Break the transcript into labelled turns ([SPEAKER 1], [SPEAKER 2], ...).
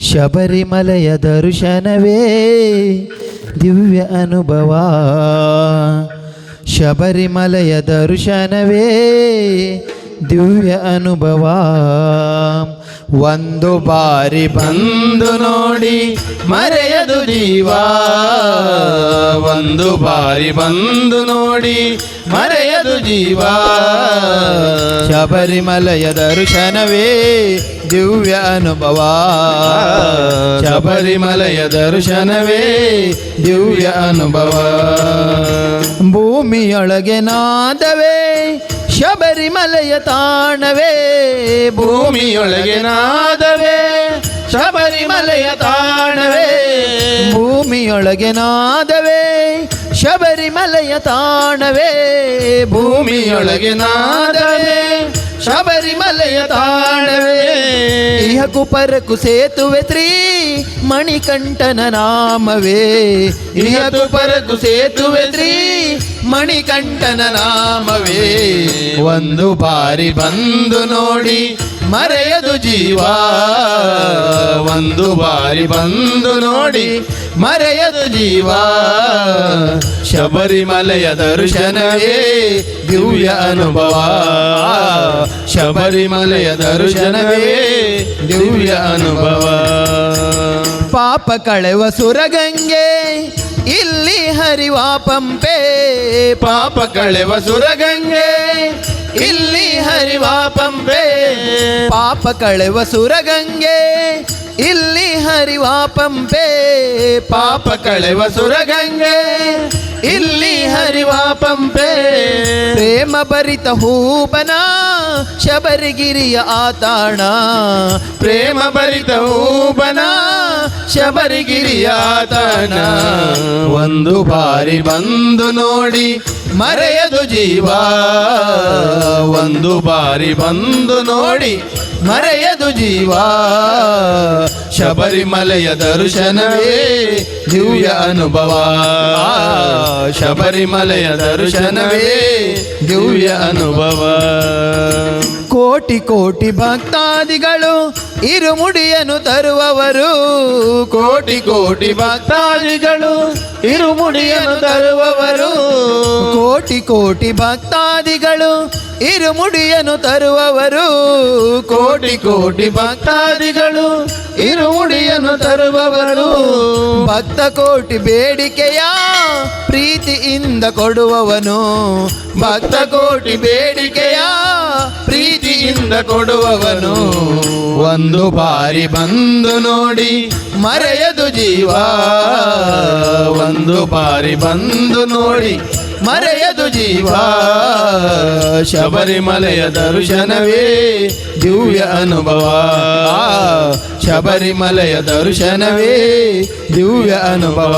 [SPEAKER 1] ಶಬರಿಮಲೆಯ ದರ್ಶನವೇ ದಿವ್ಯ ಅನುಭವ. ಶಬರಿಮಲೆಯ ದರ್ಶನವೇ ದಿವ್ಯ ಅನುಭವ. ಒಂದು ಬಾರಿ ಬಂದು ನೋಡಿ ಮರೆಯದು ಜೀವ.
[SPEAKER 2] ಒಂದು ಬಾರಿ ಬಂದು ನೋಡಿ ಮರೆಯದು ಜೀವ.
[SPEAKER 1] ಶಬರಿಮಲಯ ದರ್ಶನವೇ ದಿವ್ಯ ಅನುಭವ.
[SPEAKER 2] ಶಬರಿಮಲೆಯ ದರ್ಶನವೇ ದಿವ್ಯ ಅನುಭವ.
[SPEAKER 1] ಭೂಮಿಯೊಳಗೆ ನಾದವೇ, ಶಬರಿಮಲೆಯ ತಾಣವೇ.
[SPEAKER 2] ಭೂಮಿಯೊಳಗೆ ನಾದವೇ, ಶಬರಿಮಲೆಯ ತಾಣವೇ.
[SPEAKER 1] ಭೂಮಿಯೊಳಗೆ ನಾದವೇ ಶಬರಿಮಲೆಯ ತಾಣವೇ,
[SPEAKER 2] ಭೂಮಿಯೊಳಗೆ ನಾದವೇ. ಶಬರಿಮಲೆಯ ತಾಣವೇ.
[SPEAKER 1] ಇಹಕು ಪರಕು ಸೇತುವೆ ತ್ರೀ, ಮಣಿಕಂಠನ ನಾಮವೇ.
[SPEAKER 2] ಇಹಕು ಪರಕು ಸೇತುವೆ
[SPEAKER 1] ತ್ರೀ, ಮಣಿಕಂಠನ ನಾಮವೇ.
[SPEAKER 2] ಒಂದು ಬಾರಿ ಬಂದು ನೋಡಿ ಮರೆಯದು ಜೀವ. ಒಂದು ಬಾರಿ ಬಂದು ನೋಡಿ ಮರೆಯದು ಜೀವ. ಶಬರಿಮಲೆಯ ದರ್ಶನವೇ ದಿವ್ಯ ಅನುಭವ. ಶಬರಿಮಲೆಯ ದರ್ಶನವೇ ದಿವ್ಯ ಅನುಭವ.
[SPEAKER 1] ಪಾಪ ಕಳೆವ ಸುರಗಂಗೆ, ಇಲ್ಲಿ ಹರಿವ ಪಂಪೆ.
[SPEAKER 2] ಪಾಪ ಕಳೆವ ಸುರಗಂಗೆ, ಇಲ್ಲಿ ಹರಿವ ಪಂಪೆ.
[SPEAKER 1] ಪಾಪ ಕಳೆವ ಸುರಗಂಗೆ ಇಲ್ಲಿ ಹರಿವ ಪಂಪೆ
[SPEAKER 2] ಪಾಪ ಕಳೆವ ಸುರಗಂಗೆ. ಇಲ್ಲಿ ಹರಿವ ಪಂಪೆ
[SPEAKER 1] ಪ್ರೇಮ ಭರಿತ ಹೂಬನ, ಶಬರಿಗಿರಿಯ ಆತಾಣ.
[SPEAKER 2] ಪ್ರೇಮ ಭರಿತ ಹೂಬನ ಶಬರಿಗಿರಿಯ ತಾಣ ಒಂದು ಬಾರಿ ಬಂದು ನೋಡಿ ಮರೆಯದು ಜೀವ. ಒಂದು ಬಾರಿ ಬಂದು ನೋಡಿ ಮರೆಯದು ಜೀವ. ಶಬರಿಮಲೆಯ ದರ್ಶನವೇ ದಿವ್ಯ ಅನುಭವ. ಶಬರಿಮಲೆಯ ದರ್ಶನವೇ ದಿವ್ಯ ಅನುಭವ.
[SPEAKER 1] ಕೋಟಿ ಕೋಟಿ ಭಕ್ತಾದಿಗಳು ಇರುಮುಡಿಯನ್ನು ತರುವವರು.
[SPEAKER 2] ಕೋಟಿ ಕೋಟಿ ಭಕ್ತಾದಿಗಳು ಇರುಮುಡಿಯನ್ನು ತರುವವರು.
[SPEAKER 1] ಕೋಟಿ ಕೋಟಿ ಭಕ್ತಾದಿಗಳು ಇರುಮುಡಿಯನ್ನು ತರುವವರು
[SPEAKER 2] ಕೋಟಿ ಕೋಟಿ ಭಕ್ತಾದಿಗಳು. ಇರುಮುಡಿಯನ್ನು ತರುವವರು
[SPEAKER 1] ಭಕ್ತ ಕೋಟಿ ಬೇಡಿಕೆಯ ಪ್ರೀತಿಯಿಂದ ಕೊಡುವವನು.
[SPEAKER 2] ಭಕ್ತ ಕೋಟಿ ಬೇಡಿಕೆಯ ಪ್ರೀತಿಯಿಂದ ಕೊಡುವವನು. ಒಂದು ಬಾರಿ ಬಂದು ನೋಡಿ ಮರೆಯದು ಜೀವ. ಒಂದು ಬಾರಿ ಬಂದು ನೋಡಿ ಮರೆಯದು ಜೀವ. ಶಬರಿಮಲೆಯ ದರ್ಶನವೇ ದಿವ್ಯ ಅನುಭವ. ಶಬರಿಮಲೆಯ ದರ್ಶನವೇ ದಿವ್ಯ ಅನುಭವ.